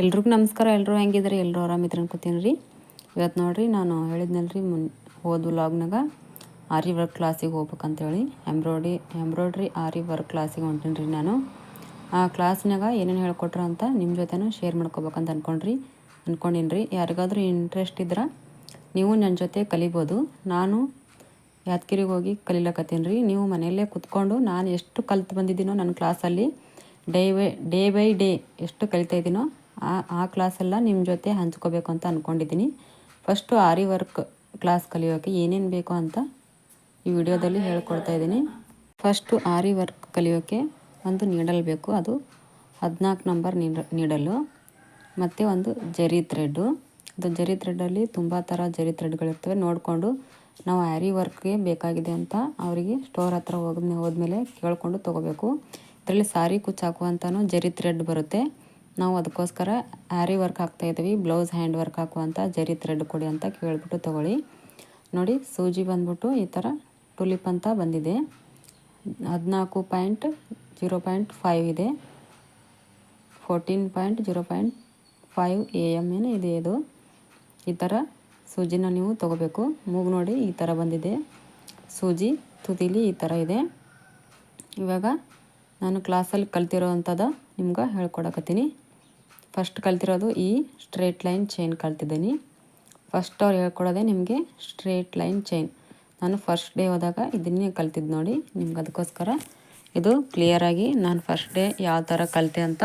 ಎಲ್ರಿಗೂ ನಮಸ್ಕಾರ ಎಲ್ಲರೂ ಹೆಂಗಿದ್ರಿ ಎಲ್ಲರೂ ಆರಾಮಿದ್ರೆ ಅನ್ಕೋತೀನಿ ರೀ. ಇವತ್ತು ನೋಡಿರಿ, ನಾನು ಹೇಳಿದ್ನಲ್ಲ ರೀ ಮುನ್ ಹೋದ ವ್ಲಾಗ್ನಾಗ ಆರಿ ವರ್ಕ್ ಕ್ಲಾಸಿಗೆ ಹೋಗ್ಬೇಕಂತೇಳಿ. ಎಂಬ್ರಾಯ್ಡಿ ಎಂಬ್ರಾಯ್ಡ್ರಿ, ಆರಿ ವರ್ಕ್ ಕ್ಲಾಸಿಗೆ ಹೊಂಟೀನಿ ರೀ ನಾನು. ಆ ಕ್ಲಾಸ್ನಾಗ ಏನೇನು ಹೇಳ್ಕೊಟ್ರ ಅಂತ ನಿಮ್ಮ ಜೊತೆನೂ ಶೇರ್ ಮಾಡ್ಕೋಬೇಕಂತ ಅನ್ಕೊಂಡ್ರಿ ಅಂದ್ಕೊಂಡಿನಿ ರೀ. ಯಾರಿಗಾದ್ರೂ ಇಂಟ್ರೆಸ್ಟ್ ಇದ್ರೆ ನೀವು ನನ್ನ ಜೊತೆ ಕಲಿಬೋದು. ನಾನು ಯಾದಗಿರಿಗೆ ಹೋಗಿ ಕಲಿಲಕತ್ತೀನಿ ರೀ. ನೀವು ಮನೆಯಲ್ಲೇ ಕುತ್ಕೊಂಡು ನಾನು ಎಷ್ಟು ಕಲ್ತು ಬಂದಿದ್ದೀನೋ ನನ್ನ ಕ್ಲಾಸಲ್ಲಿ day by day by day ಎಷ್ಟು ಕಲಿತಾ ಇದ್ದೀನೋ ಆ ಆ ಕ್ಲಾಸೆಲ್ಲ ನಿಮ್ಮ ಜೊತೆ ಹಂಚ್ಕೋಬೇಕು ಅಂತ ಅಂದ್ಕೊಂಡಿದ್ದೀನಿ ಫಸ್ಟು ಆರಿ ವರ್ಕ್ ಕ್ಲಾಸ್ ಕಲಿಯೋಕೆ ಏನೇನು ಬೇಕು ಅಂತ ಈ ವಿಡಿಯೋದಲ್ಲಿ ಹೇಳ್ಕೊಡ್ತಾ ಇದ್ದೀನಿ. ಫಸ್ಟು ಆರಿ ವರ್ಕ್ ಕಲಿಯೋಕೆ ಒಂದು ನೀಡಲ್ ಬೇಕು, ಅದು ಹದಿನಾಲ್ಕು ನಂಬರ್ ನೀಡ ನೀಡಲು ಮತ್ತು ಒಂದು ಜರಿ ಥ್ರೆಡ್ಡು ಅದು ಜರಿ ಥ್ರೆಡ್ಡಲ್ಲಿ ತುಂಬ ಥರ ಜರಿ ಥ್ರೆಡ್ಗಳಿರ್ತವೆ ನೋಡಿಕೊಂಡು ನಾವು ಆರಿ ವರ್ಕ್ಗೆ ಬೇಕಾಗಿದೆ ಅಂತ ಅವರಿಗೆ ಸ್ಟೋರ್ ಹತ್ರ ಹೋದ ಹೋದ್ಮೇಲೆ ಕೇಳಿಕೊಂಡು ತೊಗೋಬೇಕು. ಇದರಲ್ಲಿ ಸಾರಿ ಕುಚ್ಚು ಹಾಕುವಂತನೂ ಜರಿ ಥ್ರೆಡ್ ಬರುತ್ತೆ. ನಾವು ಅದಕ್ಕೋಸ್ಕರ ಆ್ಯರಿ ವರ್ಕ್ ಹಾಕ್ತಾಯಿದ್ದೀವಿ ಬ್ಲೌಸ್ ಹ್ಯಾಂಡ್ ವರ್ಕ್ ಹಾಕುವಂಥ ಜರಿ ಥ್ರೆಡ್ ಕೊಡಿ ಅಂತ ಕೇಳಿಬಿಟ್ಟು ತೊಗೊಳ್ಳಿ. ನೋಡಿ, ಸೂಜಿ ಬಂದ್ಬಿಟ್ಟು ಈ ಥರ ಟುಲಿಪ್ ಅಂತ ಬಂದಿದೆ. ಹದಿನಾಲ್ಕು ಪಾಯಿಂಟ್ ಜೀರೋ ಪಾಯಿಂಟ್ ಫೈವ್ ಇದೆ. Fourteen point zero point five A M ಏನು ಇದೆ ಇದು. ಈ ಥರ ಸೂಜಿನ ನೀವು ತೊಗೋಬೇಕು. ಮೂಗು ನೋಡಿ ಈ ಥರ ಬಂದಿದೆ. ಸೂಜಿ, ತುದಿಲಿ ಈ ಥರ ಇದೆ. ಇವಾಗ ನಾನು ಕ್ಲಾಸಲ್ಲಿ ಕಲ್ತಿರೋ ಅಂಥದ್ದು ನಿಮ್ಗೆ ಹೇಳ್ಕೊಡಕತ್ತೀನಿ. ಫಸ್ಟ್ ಕಲ್ತಿರೋದು ಈ ಸ್ಟ್ರೇಟ್ ಲೈನ್ ಚೈನ್ ಕಲ್ತಿದ್ದೀನಿ. ಫಸ್ಟ್ ಅವ್ರು ಹೇಳ್ಕೊಡೋದೆ ನಿಮಗೆ ಸ್ಟ್ರೇಟ್ ಲೈನ್ ಚೈನ್ ನಾನು ಫಸ್ಟ್ ಡೇ ಹೋದಾಗ ಇದನ್ನೇ ಕಲ್ತಿದ್ದು ನೋಡಿ, ನಿಮ್ಗೆ ಅದಕ್ಕೋಸ್ಕರ ಇದು ಕ್ಲಿಯರಾಗಿ ನಾನು ಫಸ್ಟ್ ಡೇ ಯಾವ ಥರ ಕಲಿತೆ ಅಂತ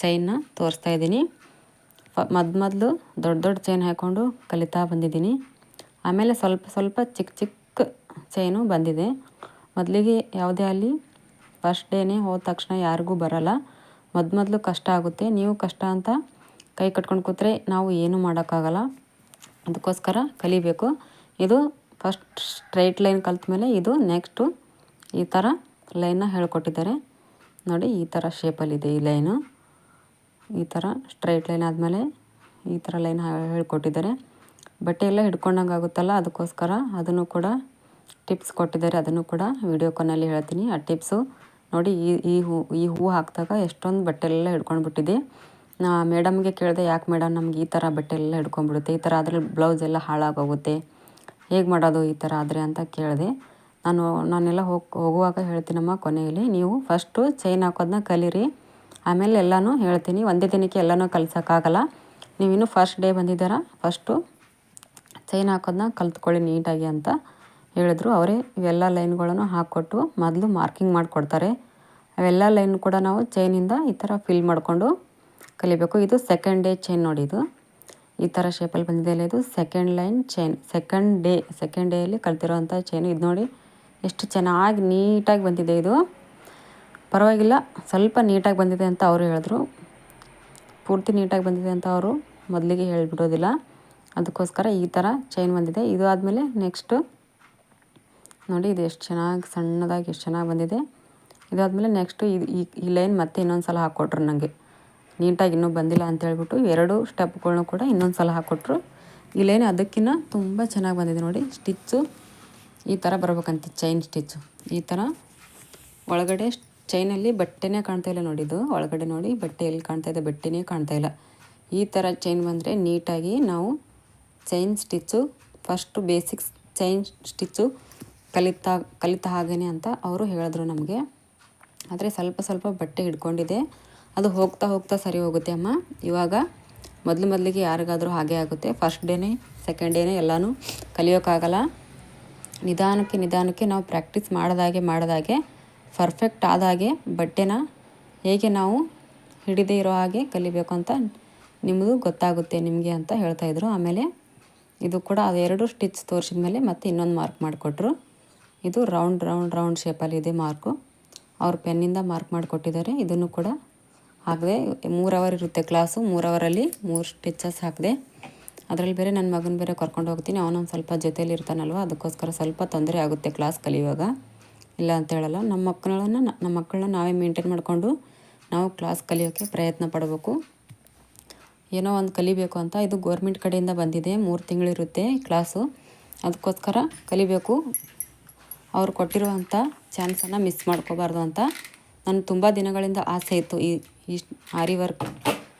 ಚೈನ್ನ ತೋರಿಸ್ತಾ ಇದ್ದೀನಿ. ಫ ಮೊದ್ ಮೊದಲು ದೊಡ್ಡ ದೊಡ್ಡ ಚೈನ್ ಹಾಕ್ಕೊಂಡು ಕಲಿತಾ ಬಂದಿದ್ದೀನಿ. ಆಮೇಲೆ ಸ್ವಲ್ಪ ಸ್ವಲ್ಪ ಚಿಕ್ಕ ಚಿಕ್ಕ ಚೈನು ಬಂದಿದೆ. ಮೊದಲಿಗೆ ಯಾವುದೇ ಅಲ್ಲಿ ಫಸ್ಟ್ ಡೇನೇ ಹೋದ ತಕ್ಷಣ ಯಾರಿಗೂ ಬರಲ್ಲ. ಮೊದ್ ಕಷ್ಟ ಆಗುತ್ತೆ. ನೀವು ಕಷ್ಟ ಅಂತ ಕೈ ಕಟ್ಕೊಂಡು ಕೂತ್ರೆ ನಾವು ಏನೂ ಮಾಡೋಕ್ಕಾಗಲ್ಲ. ಅದಕ್ಕೋಸ್ಕರ ಕಲಿಬೇಕು. ಇದು ಫಸ್ಟ್ ಸ್ಟ್ರೈಟ್ ಲೈನ್ ಕಲಿತ ಮೇಲೆ ಇದು ನೆಕ್ಸ್ಟು ಈ ಥರ ಲೈನ್ನ ಹೇಳ್ಕೊಟ್ಟಿದ್ದಾರೆ. ನೋಡಿ ಈ ಥರ ಶೇಪಲ್ಲಿದೆ ಈ ಲೈನು ಈ ಥರ ಸ್ಟ್ರೈಟ್ ಲೈನ್ ಆದಮೇಲೆ ಈ ಥರ ಲೈನ್ ಹೇಳ್ಕೊಟ್ಟಿದ್ದಾರೆ. ಬಟ್ಟೆ ಎಲ್ಲ ಹಿಡ್ಕೊಂಡಂಗೆ ಆಗುತ್ತಲ್ಲ, ಅದಕ್ಕೋಸ್ಕರ ಅದನ್ನು ಕೂಡ ಟಿಪ್ಸ್ ಕೊಟ್ಟಿದ್ದಾರೆ. ಅದನ್ನು ಕೂಡ ವಿಡಿಯೋ ಕಾನಲ್ಲಿ ಹೇಳ್ತೀನಿ. ಆ ಟಿಪ್ಸು ನೋಡಿ, ಈ ಈ ಹೂ ಈ ಹೂ ಹಾಕಿದಾಗ ಎಷ್ಟೊಂದು ಬಟ್ಟೆ ಎಲ್ಲ ಹಿಡ್ಕೊಂಡ್ಬಿಟ್ಟಿದೆ. ನಾ ಮೇಡಮ್ಗೆ ಕೇಳಿದೆ, ಯಾಕೆ ಮೇಡಮ್ ನಮ್ಗೆ ಈ ಥರ ಬಟ್ಟೆ ಎಲ್ಲ ಹಿಡ್ಕೊಂಡ್ಬಿಡುತ್ತೆ? ಈ ಥರ ಆದರೆ ಬ್ಲೌಸ್ ಎಲ್ಲ ಹಾಳಾಗೋಗುತ್ತೆ. ಹೇಗೆ ಮಾಡೋದು ಈ ಥರ ಆದರೆ? ಅಂತ ಕೇಳಿದೆ. ನಾನು, ನಾನೆಲ್ಲ ಹೋಗಿ, ಹೋಗುವಾಗ ಹೇಳ್ತೀನಮ್ಮ ಕೊನೆಯಲ್ಲಿ, ನೀವು ಫಸ್ಟು ಚೈನ್ ಹಾಕೋದನ್ನ ಕಲೀರಿ. ಆಮೇಲೆ ಎಲ್ಲನೂ ಹೇಳ್ತೀನಿ. ಒಂದೇ ದಿನಕ್ಕೆ ಎಲ್ಲನೂ ಕಲ್ಸೋಕ್ಕಾಗಲ್ಲ. ನೀವಿನ್ನೂ ಫಸ್ಟ್ ಡೇ ಬಂದಿದ್ದೀರಾ, ಫಸ್ಟು ಚೈನ್ ಹಾಕೋದನ್ನ ಕಲ್ತ್ಕೊಳ್ಳಿ ನೀಟಾಗಿ ಅಂತ ಹೇಳಿದ್ರು, ಅವರೇ ಇವೆಲ್ಲ ಲೈನ್ಗಳನ್ನು ಹಾಕ್ಕೊಟ್ಟು ಮೊದಲು ಮಾರ್ಕಿಂಗ್ ಮಾಡಿಕೊಡ್ತಾರೆ. ಅವೆಲ್ಲ ಲೈನ್ ಕೂಡ ನಾವು ಚೈನಿಂದ ಈ ಥರ ಫಿಲ್ ಮಾಡಿಕೊಂಡು ಕಲಿಬೇಕು. ಇದು ಸೆಕೆಂಡ್ ಡೇ ಚೈನ್ ನೋಡಿ ಇದು. ಈ ಥರ ಶೇಪಲ್ಲಿ ಬಂದಿದೆ ಅಲ್ಲ ಇದು. Second line chain. Second day, second ಡೇಯಲ್ಲಿ ಕಲ್ತಿರೋವಂಥ ಚೈನು. ಇದು ನೋಡಿ ಎಷ್ಟು ಚೆನ್ನಾಗಿ ನೀಟಾಗಿ ಬಂದಿದೆ ಇದು. ಪರವಾಗಿಲ್ಲ, ಸ್ವಲ್ಪ ನೀಟಾಗಿ ಬಂದಿದೆ ಅಂತ ಅವರು ಹೇಳಿದ್ರು. ಪೂರ್ತಿ ನೀಟಾಗಿ ಬಂದಿದೆ ಅಂತ ಅವರು ಮೊದಲಿಗೆ ಹೇಳಿಬಿಡೋದಿಲ್ಲ. ಅದಕ್ಕೋಸ್ಕರ ಈ ಥರ ಚೈನ್ ಬಂದಿದೆ. ಇದು ಆದಮೇಲೆ ನೆಕ್ಸ್ಟು ನೋಡಿ, ಇದು ಎಷ್ಟು ಚೆನ್ನಾಗಿ, ಸಣ್ಣದಾಗಿ ಎಷ್ಟು ಚೆನ್ನಾಗಿ ಬಂದಿದೆ. ಇದಾದಮೇಲೆ ನೆಕ್ಸ್ಟು ಇದು ಈ ಲೈನ್ ಮತ್ತೆ ಇನ್ನೊಂದು ಸಲ ಹಾಕ್ಕೊಟ್ರು ನನಗೆ ನೀಟಾಗಿ ಇನ್ನೂ ಬಂದಿಲ್ಲ ಅಂತ ಹೇಳ್ಬಿಟ್ಟು ಎರಡು ಸ್ಟೆಪ್ಗಳನ್ನೂ ಕೂಡ ಇನ್ನೊಂದು ಸಲ ಹಾಕ್ಕೊಟ್ರು ಈ ಲೈನ್ ಅದಕ್ಕಿಂತ ತುಂಬ ಚೆನ್ನಾಗಿ ಬಂದಿದೆ ನೋಡಿ ಸ್ಟಿಚ್ಚು ಈ ಥರ ಬರ್ಬೇಕಂತ ಚೈನ್ ಸ್ಟಿಚ್ಚು ಈ ಥರ ಒಳಗಡೆ ಚೈನಲ್ಲಿ ಬಟ್ಟೆನೇ ಕಾಣ್ತಾ ಇಲ್ಲ ನೋಡಿ ಇದು. ಒಳಗಡೆ ನೋಡಿ, ಬಟ್ಟೆ ಎಲ್ಲಿ ಕಾಣ್ತಾ ಇದೆ, ಬಟ್ಟೆನೇ ಕಾಣ್ತಾ ಇಲ್ಲ. ಈ ಥರ ಚೈನ್ ಬಂದರೆ ನೀಟಾಗಿ ನಾವು chain stitch first basics chain stitch ಕಲಿತಾ, ಕಲಿತ ಹಾಗೇ ಅಂತ ಅವರು ಹೇಳಿದ್ರು ನಮಗೆ. ಆದರೆ ಸ್ವಲ್ಪ ಸ್ವಲ್ಪ ಬಟ್ಟೆ ಹಿಡ್ಕೊಂಡಿದೆ ಅದು ಹೋಗ್ತಾ ಹೋಗ್ತಾ ಸರಿ ಹೋಗುತ್ತೆ ಅಮ್ಮ. ಇವಾಗ ಮೊದಲು ಮೊದಲಿಗೆ ಯಾರಿಗಾದರೂ ಹಾಗೆ ಆಗುತ್ತೆ. ಫಸ್ಟ್ ಡೇನೇ ಸೆಕೆಂಡ್ ಡೇನೇ ಎಲ್ಲನೂ ಕಲಿಯೋಕ್ಕಾಗಲ್ಲ ನಿಧಾನಕ್ಕೆ ನಿಧಾನಕ್ಕೆ ನಾವು ಪ್ರಾಕ್ಟೀಸ್ ಮಾಡಿದಾಗೆ ಮಾಡಿದಾಗೆ ಪರ್ಫೆಕ್ಟ್ ಆದಾಗೆ ಬಟ್ಟೆನ ಹೇಗೆ ನಾವು ಹಿಡಿದೇ ಇರೋ ಹಾಗೆ ಕಲಿಬೇಕು ಅಂತ ನಿಮ್ಮದು ಗೊತ್ತಾಗುತ್ತೆ, ನಿಮಗೆ ಅಂತ ಹೇಳ್ತಾಯಿದ್ರು ಆಮೇಲೆ ಇದು ಕೂಡ ಅದೆರಡು ಸ್ಟಿಚ್ ತೋರಿಸಿದ ಮೇಲೆ ಮತ್ತೆ ಇನ್ನೊಂದು ಮಾರ್ಕ್ ಮಾಡಿಕೊಟ್ರು. ಇದು ರೌಂಡ್ ರೌಂಡ್ ರೌಂಡ್ ಶೇಪಲ್ಲಿದೆ ಮಾರ್ಕು ಅವ್ರ ಪೆನ್ನಿಂದ ಮಾರ್ಕ್ ಮಾಡಿಕೊಟ್ಟಿದ್ದಾರೆ. ಇದನ್ನು ಕೂಡ ಹಾಕಿದೆ, ಮೂರು ಅವರ್ ಇರುತ್ತೆ ಕ್ಲಾಸು ಮೂರು ಅವರಲ್ಲಿ ಮೂರು ಸ್ಟಿಚಸ್ ಹಾಕಿದೆ. ಅದರಲ್ಲಿ ಬೇರೆ ನನ್ನ ಮಗನ ಬೇರೆ ಕರ್ಕೊಂಡು ಹೋಗ್ತೀನಿ. ಅವನೊಂದು ಸ್ವಲ್ಪ ಜೊತೆಯಲ್ಲಿ ಇರ್ತಾನಲ್ವ? ಅದಕ್ಕೋಸ್ಕರ ಸ್ವಲ್ಪ ತೊಂದರೆ ಆಗುತ್ತೆ ಕ್ಲಾಸ್ ಕಲಿಯುವಾಗ. ಇಲ್ಲ ಅಂತ ಹೇಳಲ್ಲ. ನಮ್ಮ ಮಕ್ಕಳನ್ನ ನಮ್ಮ ಮಕ್ಕಳನ್ನ ನಾವೇ ಮೇಂಟೈನ್ ಮಾಡಿಕೊಂಡು ನಾವು ಕ್ಲಾಸ್ ಕಲಿಯೋಕ್ಕೆ ಪ್ರಯತ್ನ ಪಡಬೇಕು. ಏನೋ ಒಂದು ಕಲಿಬೇಕು ಅಂತ ಇದು ಗೋರ್ಮೆಂಟ್ ಕಡೆಯಿಂದ ಬಂದಿದೆ. ಮೂರು ತಿಂಗಳಿರುತ್ತೆ ಕ್ಲಾಸು ಅದಕ್ಕೋಸ್ಕರ ಕಲಿಬೇಕು. ಅವ್ರು ಕೊಟ್ಟಿರುವಂಥ ಚಾನ್ಸನ್ನು ಮಿಸ್ ಮಾಡ್ಕೋಬಾರ್ದು ಅಂತ ನಾನು ತುಂಬ ದಿನಗಳಿಂದ ಆಸೆ ಇತ್ತು ಈ ಈ ಆರಿ ವರ್ಕ್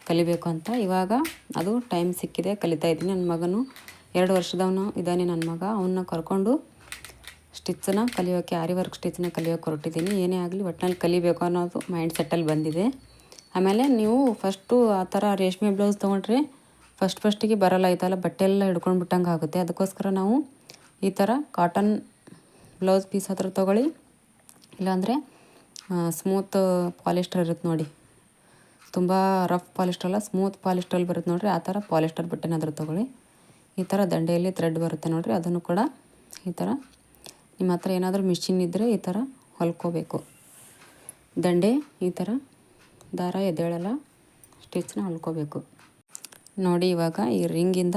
ಕಲಿಬೇಕು ಅಂತ. ಇವಾಗ ಅದು ಟೈಮ್ ಸಿಕ್ಕಿದೆ, ಕಲಿತಾ ಇದ್ದೀನಿ. ನನ್ನ ಮಗನು ಎರಡು ವರ್ಷದವನು ಇದ್ದಾನೆ, ನನ್ನ ಮಗ. ಅವನ್ನ ಕರ್ಕೊಂಡು ಸ್ಟಿಚ್ಚನ್ನು ಕಲಿಯೋಕ್ಕೆ ಆರಿ ವರ್ಕ್ ಸ್ಟಿಚ್ಚನ್ನ ಕಲಿಯೋಕೆ ಹೊರಟಿದ್ದೀನಿ. ಏನೇ ಆಗಲಿ ಒಟ್ಟಿನಲ್ಲಿ ಕಲಿಬೇಕು ಅನ್ನೋದು ಮೈಂಡ್ ಸೆಟ್ಟಲ್ಲಿ ಬಂದಿದೆ. ಆಮೇಲೆ ನೀವು ಫಸ್ಟು ಆ ಥರ ರೇಷ್ಮೆ ಬ್ಲೌಸ್ ತೊಗೊಂಡ್ರೆ ಫಸ್ಟ್ ಫಸ್ಟಿಗೆ ಬರಲ್ಲ ಇದೆಲ್ಲ ಬಟ್ಟೆ ಎಲ್ಲ ಹಿಡ್ಕೊಂಡು ಬಿಟ್ಟಂಗೆ ಆಗುತ್ತೆ. ಅದಕ್ಕೋಸ್ಕರ ನಾವು ಈ ಥರ ಕಾಟನ್ ಬ್ಲೌಸ್ ಪೀಸ್ ಹತ್ರ ತೊಗೊಳ್ಳಿ. ಇಲ್ಲಾಂದರೆ ಸ್ಮೂತ್ ಪಾಲಿಸ್ಟರ್ ಇರುತ್ತೆ ನೋಡಿ. ತುಂಬ ರಫ್ ಪಾಲಿಸ್ಟರ್ ಅಲ್ಲ, ಸ್ಮೂತ್ ಪಾಲಿಸ್ಟ್ರಲ್ಲಿ ಬರುತ್ತೆ ನೋಡಿರಿ, ಆ ಥರ ಪಾಲಿಸ್ಟರ್ ಬಟ್ಟೆನಾದರೂ ತೊಗೊಳ್ಳಿ. ಈ ಥರ ದಂಡೆಯಲ್ಲಿ ಥ್ರೆಡ್ ಬರುತ್ತೆ ನೋಡಿರಿ, ಅದನ್ನು ಕೂಡ ಈ ಥರ. ನಿಮ್ಮ ಹತ್ರ ಏನಾದರೂ ಮಿಷಿನ್ ಇದ್ದರೆ ಈ ಥರ ಹೊಲ್ಕೋಬೇಕು. ದಂಡೆ ಈ ಥರ, ದಾರ, ಎದ್ದೇಳಲ್ಲ ಸ್ಟಿಚ್ನ ಹೊಲ್ಕೋಬೇಕು. ನೋಡಿ ಇವಾಗ ಈ ರಿಂಗಿಂದ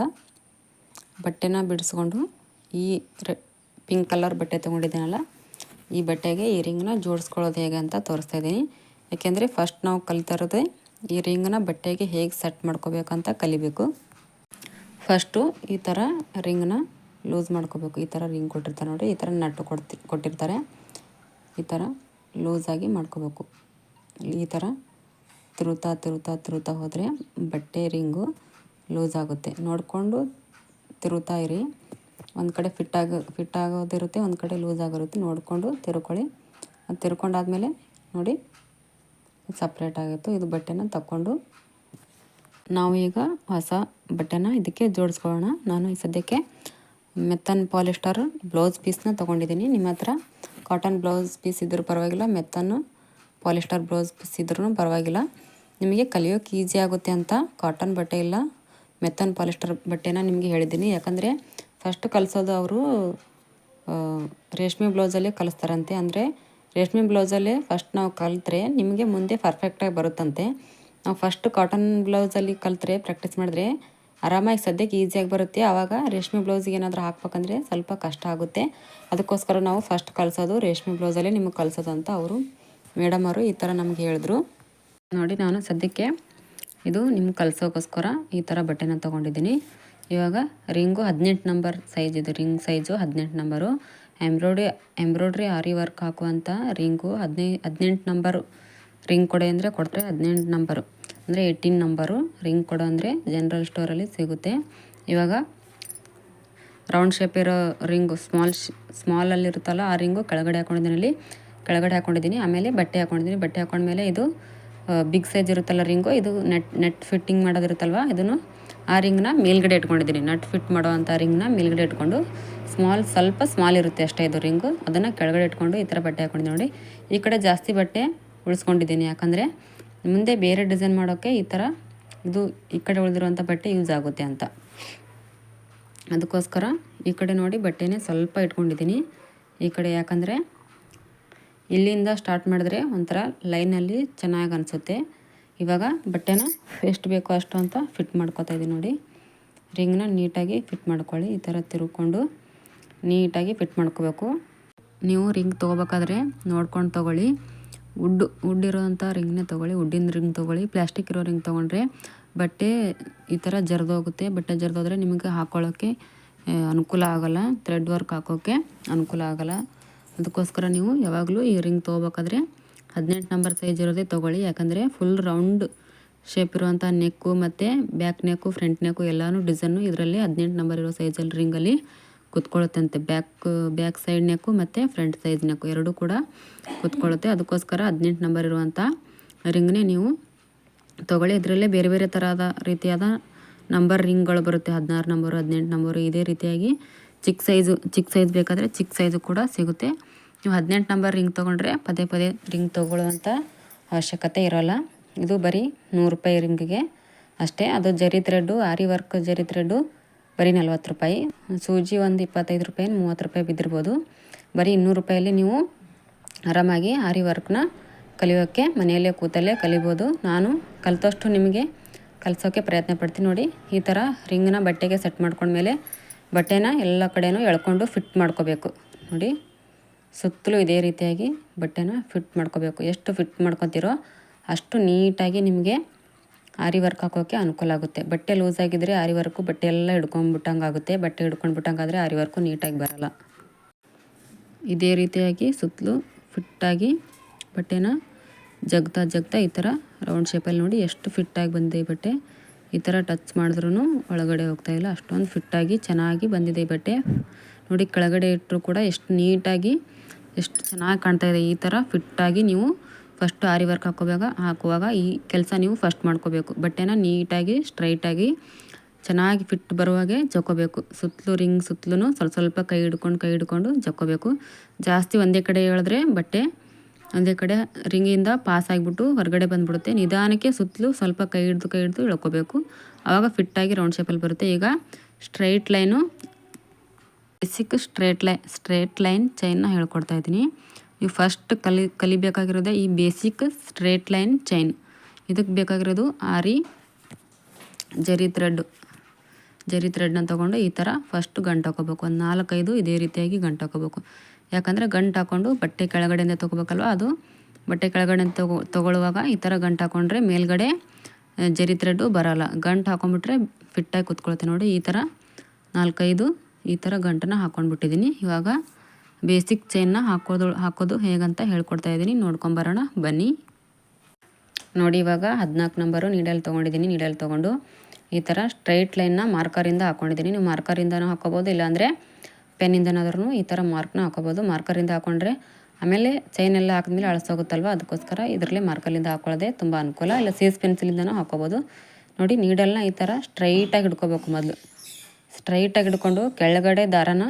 ಬಟ್ಟೆನ ಬಿಡಿಸ್ಕೊಂಡು ಈ ಪಿಂಕ್ ಕಲರ್ ಬಟ್ಟೆ ತೊಗೊಂಡಿದ್ದೀನಲ್ಲ, ಈ ಬಟ್ಟೆಗೆ ಈ ರಿಂಗ್ನ ಜೋಡಿಸ್ಕೊಳ್ಳೋದು ಹೇಗೆ ಅಂತ ತೋರಿಸ್ತಾ ಇದ್ದೀನಿ. ಯಾಕೆಂದರೆ ಫಸ್ಟ್ ನಾವು ಕಲಿತಾ ಈ ರಿಂಗ್ನ ಬಟ್ಟೆಗೆ ಹೇಗೆ ಸೆಟ್ ಮಾಡ್ಕೋಬೇಕಂತ ಕಲಿಬೇಕು. ಫಸ್ಟು ಈ ಥರ ರಿಂಗ್ನ ಲೂಸ್ ಮಾಡ್ಕೋಬೇಕು. ಈ ಥರ ರಿಂಗ್ ಕೊಟ್ಟಿರ್ತಾರೆ ನೋಡಿ, ಈ ಥರ ನಟ್ಟು ಕೊಡ್ತಿ, ಕೊಟ್ಟಿರ್ತಾರೆ. ಈ ಥರ ಲೂಸಾಗಿ ಮಾಡ್ಕೋಬೇಕು. ಈ ಥರ ತಿರುತಾ ತಿರುತಾ ತಿರುತ್ತಾ ಹೋದರೆ ಬಟ್ಟೆ ರಿಂಗು ಲೂಸ್ ಆಗುತ್ತೆ. ನೋಡಿಕೊಂಡು ತಿರುತ್ತಾ ಇರಿ. ಒಂದು ಕಡೆ ಫಿಟ್ ಆಗ ಫಿಟ್ ಆಗೋದಿರುತ್ತೆ ಒಂದು ಕಡೆ ಲೂಸ್ ಆಗಿರುತ್ತೆ. ನೋಡಿಕೊಂಡು ತಿರ್ಕೊಳ್ಳಿ. ಅದು ತಿರ್ಕೊಂಡಾದಮೇಲೆ ನೋಡಿ ಸಪ್ರೇಟ್ ಆಗಿತ್ತು. ಇದು ಬಟ್ಟೆನ ತಗೊಂಡು ನಾವು ಈಗ ಹೊಸ ಬಟ್ಟೆನ ಇದಕ್ಕೆ ಜೋಡಿಸ್ಕೊಳ್ಳೋಣ. ನಾನು ಈ ಸದ್ಯಕ್ಕೆ ಮೆತ್ತನ್ ಪಾಲಿಸ್ಟರ್ ಬ್ಲೌಸ್ ಪೀಸ್ನ ತೊಗೊಂಡಿದ್ದೀನಿ. ನಿಮ್ಮ ಹತ್ರ ಕಾಟನ್ ಬ್ಲೌಸ್ ಪೀಸ್ ಇದ್ದರೂ ಪರವಾಗಿಲ್ಲ ಮೆತ್ತನ್ನು ಪಾಲಿಸ್ಟರ್ ಬ್ಲೌಸ್ ಪೀಸ್ ಇದ್ರೂ ಪರವಾಗಿಲ್ಲ. ನಿಮಗೆ ಕಲಿಯೋಕೆ ಈಸಿ ಆಗುತ್ತೆ ಅಂತ ಕಾಟನ್ ಬಟ್ಟೆ ಇಲ್ಲ, ಮೆತ್ತನ್ ಪಾಲಿಸ್ಟರ್ ಬಟ್ಟೆನ ನಿಮಗೆ ಹೇಳಿದ್ದೀನಿ. ಯಾಕಂದರೆ ಫಸ್ಟ್ ಕಲಿಸೋದು ಅವರು ರೇಷ್ಮೆ ಬ್ಲೌಸಲ್ಲೇ ಕಲಿಸ್ತಾರಂತೆ. ಅಂದರೆ ರೇಷ್ಮೆ ಬ್ಲೌಸಲ್ಲೇ ಫಸ್ಟ್ ನಾವು ಕಲಿತ್ರೆ ನಿಮಗೆ ಮುಂದೆ ಪರ್ಫೆಕ್ಟಾಗಿ ಬರುತ್ತಂತೆ. ನಾವು ಫಸ್ಟ್ ಕಾಟನ್ ಬ್ಲೌಸಲ್ಲಿ ಕಲಿತ್ರೆ ಪ್ರಾಕ್ಟೀಸ್ ಮಾಡಿದ್ರೆ ಆರಾಮಾಗಿ ಸದ್ಯಕ್ಕೆ ಈಸಿಯಾಗಿ ಬರುತ್ತೆ. ಆವಾಗ ರೇಷ್ಮೆ ಬ್ಲೌಸಿಗೆ ಏನಾದರೂ ಹಾಕ್ಬೇಕಂದ್ರೆ ಸ್ವಲ್ಪ ಕಷ್ಟ ಆಗುತ್ತೆ. ಅದಕ್ಕೋಸ್ಕರ ನಾವು ಫಸ್ಟ್ ಕಲಿಸೋದು ರೇಷ್ಮೆ ಬ್ಲೌಸಲ್ಲೇ ನಿಮಗೆ ಕಲಿಸೋದು ಅಂತ ಅವರು ಮೇಡಮ್ ಅವರು ಈ ಥರ ನಮಗೆ ಹೇಳಿದ್ರು. ನೋಡಿ ನಾನು ಸದ್ಯಕ್ಕೆ ಇದು ನಿಮ್ಗೆ ಕಲಿಸೋಕ್ಕೋಸ್ಕರ ಈ ಥರ ಬಟ್ಟೆನ ತೊಗೊಂಡಿದ್ದೀನಿ. ಇವಾಗ ರಿಂಗು ಹದಿನೆಂಟು ನಂಬರ್ ಸೈಜ್ ಇದು. ರಿಂಗ್ ಸೈಜು ಹದಿನೆಂಟು number. Embroidery embroidery aari work ಹಾಕುವಂಥ ರಿಂಗು ಹದಿನೈ, ಹದಿನೆಂಟು ನಂಬರು. ರಿಂಗ್ ಕೊಡೆ ಅಂದರೆ ಕೊಟ್ಟರೆ ಹದಿನೆಂಟು ನಂಬರು. ಅಂದರೆ ಏಯ್ಟೀನ್ ನಂಬರು. ರಿಂಗ್ ಕೊಡು ಅಂದರೆ ಜನರಲ್ ಸ್ಟೋರಲ್ಲಿ ಸಿಗುತ್ತೆ. ಇವಾಗ ರೌಂಡ್ ಶೇಪ್ ಇರೋ ರಿಂಗು ಸ್ಮಾಲ್ ಸ್ಮಾಲಲ್ಲಿರುತ್ತಲ್ಲ ಆ ರಿಂಗು ಕೆಳಗಡೆ ಹಾಕೊಂಡಿದ್ದೀನಿ. ಕೆಳಗಡೆ ಹಾಕೊಂಡಿದ್ದೀನಿ. ಆಮೇಲೆ ಬಟ್ಟೆ ಹಾಕೊಂಡಿದ್ದೀನಿ. ಬಟ್ಟೆ ಹಾಕೊಂಡ್ಮೇಲೆ ಇದು ಬಿಗ್ ಸೈಜ್ ಇರುತ್ತಲ್ಲ ರಿಂಗು. ಇದು ನೆಟ್ ನೆಟ್ ಫಿಟ್ಟಿಂಗ್ ಮಾಡೋದಿರುತ್ತಲ್ವ? ಇದನ್ನು ಆ ರಿಂಗ್ನ ಮೇಲ್ಗಡೆ ಇಟ್ಕೊಂಡಿದ್ದೀನಿ. ನಟ್ ಫಿಟ್ ಮಾಡುವಂಥ ರಿಂಗ್ನ ಮೇಲ್ಗಡೆ ಇಟ್ಕೊಂಡು ಸ್ಮಾಲ್, ಸ್ವಲ್ಪ ಸ್ಮಾಲ್ ಇರುತ್ತೆ ಅಷ್ಟೇ ಇದು ರಿಂಗು. ಅದನ್ನು ಕೆಳಗಡೆ ಇಟ್ಕೊಂಡು ಈ ಥರ ಬಟ್ಟೆ ಹಾಕೊಂಡಿದ್ದೀನಿ ನೋಡಿ. ಈ ಕಡೆ ಜಾಸ್ತಿ ಬಟ್ಟೆ ಉಳಿಸ್ಕೊಂಡಿದ್ದೀನಿ. ಯಾಕಂದರೆ ಮುಂದೆ ಬೇರೆ ಡಿಸೈನ್ ಮಾಡೋಕ್ಕೆ ಈ ಥರ ಇದು ಈ ಕಡೆ ಉಳಿದಿರುವಂಥ ಬಟ್ಟೆ ಯೂಸ್ ಆಗುತ್ತೆ ಅಂತ. ಅದಕ್ಕೋಸ್ಕರ ಈ ಕಡೆ ನೋಡಿ ಬಟ್ಟೆನೇ ಸ್ವಲ್ಪ ಇಟ್ಕೊಂಡಿದ್ದೀನಿ. ಈ ಕಡೆ ಯಾಕಂದರೆ ಇಲ್ಲಿಂದ ಸ್ಟಾರ್ಟ್ ಮಾಡಿದ್ರೆ ಒಂಥರ ಲೈನಲ್ಲಿ ಚೆನ್ನಾಗಿ ಅನಿಸುತ್ತೆ. ಇವಾಗ ಬಟ್ಟೆನ ಎಷ್ಟು ಬೇಕೋ ಅಷ್ಟು ಅಂತ ಫಿಟ್ ಮಾಡ್ಕೊತಾ ಇದ್ದೀನಿ ನೋಡಿ. ರಿಂಗ್ನ ನೀಟಾಗಿ ಫಿಟ್ ಮಾಡ್ಕೊಳ್ಳಿ, ಈ ಥರ ತಿರುಕೊಂಡು ನೀಟಾಗಿ ಫಿಟ್ ಮಾಡ್ಕೋಬೇಕು. ನೀವು ರಿಂಗ್ ತೊಗೋಬೇಕಾದ್ರೆ ನೋಡ್ಕೊಂಡು ತೊಗೊಳ್ಳಿ. ವುಡ್ ವುಡ್ ಇರೋವಂಥ ರಿಂಗ್ನೇ ತೊಗೊಳ್ಳಿ, ವುಡ್ಡಿನ ರಿಂಗ್ ತೊಗೊಳ್ಳಿ. ಪ್ಲಾಸ್ಟಿಕ್ ಇರೋ ರಿಂಗ್ ತೊಗೊಂಡ್ರೆ ಬಟ್ಟೆ ಈ ಥರ ಜರಿದೋಗುತ್ತೆ. ಬಟ್ಟೆ ಜರಿದೋದ್ರೆ ನಿಮಗೆ ಹಾಕ್ಕೊಳ್ಳೋಕ್ಕೆ ಅನುಕೂಲ ಆಗೋಲ್ಲ. ಥ್ರೆಡ್ ವರ್ಕ್ ಹಾಕೋಕ್ಕೆ ಅನುಕೂಲ ಆಗೋಲ್ಲ. ಅದಕ್ಕೋಸ್ಕರ ನೀವು ಯಾವಾಗಲೂ ಈ ರಿಂಗ್ ತೊಗೋಬೇಕಾದ್ರೆ ಹದಿನೆಂಟು ನಂಬರ್ ಸೈಜ್ ಇರೋದೇ ತೊಗೊಳ್ಳಿ. ಯಾಕಂದರೆ ಫುಲ್ ರೌಂಡ್ ಶೇಪ್ ಇರುವಂಥ ನೆಕ್ಕು ಮತ್ತು ಬ್ಯಾಕ್ ನೆಕ್ಕು ಫ್ರಂಟ್ ನೆಕ್ಕು ಎಲ್ಲನೂ ಡಿಸೈನು ಇದರಲ್ಲಿ ಹದಿನೆಂಟು ನಂಬರ್ ಇರೋ ಸೈಜಲ್ಲಿ ರಿಂಗಲ್ಲಿ ಕುತ್ಕೊಳ್ಳುತ್ತಂತೆ ಬ್ಯಾಕ್ ಬ್ಯಾಕ್ ಸೈಡ್ ನೆಕ್ಕು ಮತ್ತು ಫ್ರಂಟ್ ಸೈಜ್ ನೆಕ್ಕು ಎರಡೂ ಕೂಡ ಕುತ್ಕೊಳ್ಳುತ್ತೆ ಅದಕ್ಕೋಸ್ಕರ ಹದಿನೆಂಟು ನಂಬರ್ ಇರುವಂಥ ರಿಂಗ್ನೇ ನೀವು ತೊಗೊಳ್ಳಿ. ಇದರಲ್ಲೇ ಬೇರೆ ಬೇರೆ ಥರದ ರೀತಿಯಾದ ನಂಬರ್ ರಿಂಗ್ಗಳು ಬರುತ್ತೆ. ಹದಿನಾರು ನಂಬರು ಹದಿನೆಂಟು ನಂಬರು ಇದೇ ರೀತಿಯಾಗಿ ಚಿಕ್ಕ ಸೈಜು ಚಿಕ್ಕ ಸೈಜ್ ಬೇಕಾದರೆ ಚಿಕ್ಕ ಸೈಜು ಕೂಡ ಸಿಗುತ್ತೆ. ನೀವು ಹದಿನೆಂಟು ನಂಬರ್ ರಿಂಗ್ ತೊಗೊಂಡ್ರೆ ಪದೇ ಪದೇ ರಿಂಗ್ ತೊಗೊಳ್ಳುವಂಥ ಅವಶ್ಯಕತೆ ಇರೋಲ್ಲ. ಇದು ಬರೀ ನೂರು ರೂಪಾಯಿ ರಿಂಗಿಗೆ ಅಷ್ಟೇ. ಅದು zari thread aari work zari thread ಬರೀ ನಲ್ವತ್ತು ರೂಪಾಯಿ. ಸೂಜಿ ಒಂದು ಇಪ್ಪತ್ತೈದು ರೂಪಾಯಿ, ಮೂವತ್ತು ರೂಪಾಯಿ ಬಿದ್ದಿರ್ಬೋದು. ಬರೀ ಇನ್ನೂರು ರೂಪಾಯಲ್ಲಿ ನೀವು ಆರಾಮಾಗಿ ಆರಿ ವರ್ಕ್ನ ಕಲಿಯೋಕ್ಕೆ ಮನೆಯಲ್ಲೇ ಕೂತಲ್ಲೇ ಕಲಿಬೋದು. ನಾನು ಕಲಿತಷ್ಟು ನಿಮಗೆ ಕಲಿಸೋಕ್ಕೆ ಪ್ರಯತ್ನ ಪಡ್ತೀನಿ ನೋಡಿ. ಈ ಥರ ರಿಂಗ್ನ ಬಟ್ಟೆಗೆ ಸೆಟ್ ಮಾಡ್ಕೊಂಡ್ಮೇಲೆ ಬಟ್ಟೆನ ಎಲ್ಲ ಕಡೆಯೂ ಎಳ್ಕೊಂಡು ಫಿಟ್ ಮಾಡ್ಕೋಬೇಕು. ನೋಡಿ. ಸುತ್ತಲೂ ಇದೇ ರೀತಿಯಾಗಿ ಬಟ್ಟೆನ ಫಿಟ್ ಮಾಡ್ಕೋಬೇಕು. ಎಷ್ಟು ಫಿಟ್ ಮಾಡ್ಕೊತೀರೋ ಅಷ್ಟು ನೀಟಾಗಿ ನಿಮಗೆ ಆರಿ ವರ್ಕ್ ಹಾಕೋಕ್ಕೆ ಅನುಕೂಲ ಆಗುತ್ತೆ. ಬಟ್ಟೆ ಲೂಸ್ ಆಗಿದ್ದರೆ ಆರಿ ವರ್ಕು ಬಟ್ಟೆ ಎಲ್ಲ ಹಿಡ್ಕೊಂಡ್ಬಿಟ್ಟಂಗೆ ಆಗುತ್ತೆ. ಬಟ್ಟೆ ಹಿಡ್ಕೊಂಡ್ಬಿಟ್ಟಂಗಾದರೆ ಆರಿ ವರ್ಕು ನೀಟಾಗಿ ಬರಲ್ಲ. ಇದೇ ರೀತಿಯಾಗಿ ಸುತ್ತಲೂ ಫಿಟ್ಟಾಗಿ ಬಟ್ಟೆನ ಜಗ್ತಾ ಜಗ್ತಾ ಈ ಥರ ರೌಂಡ್ ಶೇಪಲ್ಲಿ ನೋಡಿ ಎಷ್ಟು ಫಿಟ್ಟಾಗಿ ಬಂದಿದೆ ಈ ಬಟ್ಟೆ. ಈ ಥರ ಟಚ್ ಮಾಡಿದ್ರೂ ಒಳಗಡೆ ಹೋಗ್ತಾಯಿಲ್ಲ ಅಷ್ಟೊಂದು ಫಿಟ್ಟಾಗಿ ಚೆನ್ನಾಗಿ ಬಂದಿದೆ ಈ ಬಟ್ಟೆ. ನೋಡಿ ಕೆಳಗಡೆ ಇಟ್ಟರು ಕೂಡ ಎಷ್ಟು ನೀಟಾಗಿ, ಎಷ್ಟು ಚೆನ್ನಾಗಿ ಕಾಣ್ತಾ ಇದೆ ಈ ಥರ ಫಿಟ್ಟಾಗಿ ನೀವು ಫಸ್ಟ್ ಆರಿ ವರ್ಕ್ ಹಾಕೋವಾಗ, ಹಾಕುವಾಗ ಈ ಕೆಲಸ ನೀವು ಫಸ್ಟ್ ಮಾಡ್ಕೋಬೇಕು. ಬಟ್ಟೆನ ನೀಟಾಗಿ, ಸ್ಟ್ರೈಟಾಗಿ, ಚೆನ್ನಾಗಿ ಫಿಟ್ ಬರುವಾಗೆ ಜಕ್ಕೋಬೇಕು. ಸುತ್ತಲೂ ರಿಂಗ್ ಸುತ್ತಲೂ ಸ್ವಲ್ಪ ಸ್ವಲ್ಪ ಕೈ ಹಿಡ್ಕೊಂಡು ಕೈ ಹಿಡ್ಕೊಂಡು ಜಕ್ಕೋಬೇಕು. ಜಾಸ್ತಿ ಒಂದೇ ಕಡೆ ಹೇಳಿದ್ರೆ ಬಟ್ಟೆ ಒಂದೇ ಕಡೆ ರಿಂಗಿಂದ ಪಾಸ್ ಆಗಿಬಿಟ್ಟು ಹೊರಗಡೆ ಬಂದುಬಿಡುತ್ತೆ. ನಿಧಾನಕ್ಕೆ ಸುತ್ತಲೂ ಸ್ವಲ್ಪ ಕೈ ಹಿಡ್ದು ಕೈ ಹಿಡ್ದು ಇಳ್ಕೋಬೇಕು. ಆವಾಗ ಫಿಟ್ಟಾಗಿ ರೌಂಡ್ ಶೇಪಲ್ಲಿ ಬರುತ್ತೆ. ಈಗ straight line basic straight line straight line ಚೈನ್ನ ಹೇಳ್ಕೊಡ್ತಾ ಇದ್ದೀನಿ. ನೀವು ಫಸ್ಟ್ ಕಲಿ, ಕಲಿಬೇಕಾಗಿರೋದೇ ಈ ಬೇಸಿಕ್ ಸ್ಟ್ರೇಟ್ ಲೈನ್ ಚೈನ್ ಇದಕ್ಕೆ ಬೇಕಾಗಿರೋದು ಆರಿ, ಜರಿ ಥ್ರೆಡ್ ಜರಿ ಥ್ರೆಡ್ನ ತೊಗೊಂಡು ಈ ಥರ ಫಸ್ಟ್ ಗಂಟು ಹಾಕೋಬೇಕು. ಒಂದು ನಾಲ್ಕೈದು ಇದೇ ರೀತಿಯಾಗಿ ಗಂಟು ಹಾಕೋಬೇಕು. ಯಾಕಂದರೆ ಗಂಟು ಹಾಕ್ಕೊಂಡು ಬಟ್ಟೆ ಕೆಳಗಡೆಯಿಂದ ತೊಗೋಬೇಕಲ್ವ ಅದು? ಬಟ್ಟೆ ಕೆಳಗಡೆ ತಗೋ, ತೊಗೊಳ್ಳುವಾಗ ಈ ಥರ ಗಂಟು ಹಾಕೊಂಡ್ರೆ ಮೇಲ್ಗಡೆ, ಜರಿ ಥ್ರೆಡ್ಡು ಬರೋಲ್ಲ. ಗಂಟು ಹಾಕೊಂಡ್ಬಿಟ್ರೆ ಫಿಟ್ಟಾಗಿ ಕುತ್ಕೊಳುತ್ತೆ ನೋಡಿ ಈ ಥರ ನಾಲ್ಕೈದು ಈ ಥರ ಗಂಟನ್ನ ಹಾಕ್ಕೊಂಡ್ಬಿಟ್ಟಿದ್ದೀನಿ ಇವಾಗ ಬೇಸಿಕ್ ಚೈನ್ನ ಹಾಕೋದು ಹಾಕೋದು ಹೇಗಂತ ಹೇಳ್ಕೊಡ್ತಾ ಇದ್ದೀನಿ ನೋಡ್ಕೊಂಬರೋಣ ಬನ್ನಿ. ನೋಡಿ ಇವಾಗ ಹದಿನಾಲ್ಕು ನಂಬರು ನೀಡಲ್ ತೊಗೊಂಡಿದ್ದೀನಿ ನೀಡಲ್ ತೊಗೊಂಡು ಈ ಥರ ಸ್ಟ್ರೈಟ್ ಲೈನ್ನ ಮಾರ್ಕರಿಂದ ಹಾಕ್ಕೊಂಡಿದ್ದೀನಿ ನೀವು ಮಾರ್ಕರಿಂದನೂ ಹಾಕೋಬೋದು. ಇಲ್ಲಾಂದರೆ ಪೆನ್ನಿಂದನಾದ್ರೂ ಈ ಥರ ಮಾರ್ಕ್ನ ಹಾಕೋಬೋದು. ಮಾರ್ಕರಿಂದ ಹಾಕೊಂಡ್ರೆ ಆಮೇಲೆ ಚೈನ್ ಎಲ್ಲ ಹಾಕಿದ್ಮೇಲೆ ಅಳಸೋಗುತ್ತಲ್ವ? ಅದಕ್ಕೋಸ್ಕರ ಇದರಲ್ಲೇ ಮಾರ್ಕಲ್ಲಿಂದ ಹಾಕೊಳ್ಳೋದೆ ತುಂಬ ಅನುಕೂಲ. ಇಲ್ಲ ಸೀಸ್ ಪೆನ್ಸಿಲಿಂದನೂ ಹಾಕೋಬೋದು. ನೋಡಿ ನೀಡಲ್ನ ಈ ಥರ ಸ್ಟ್ರೈಟಾಗಿ ಹಿಡ್ಕೋಬೇಕು ಮೊದಲು. ಸ್ಟ್ರೈಟಾಗಿ ಹಿಡ್ಕೊಂಡು ಕೆಳಗಡೆ ದಾರನ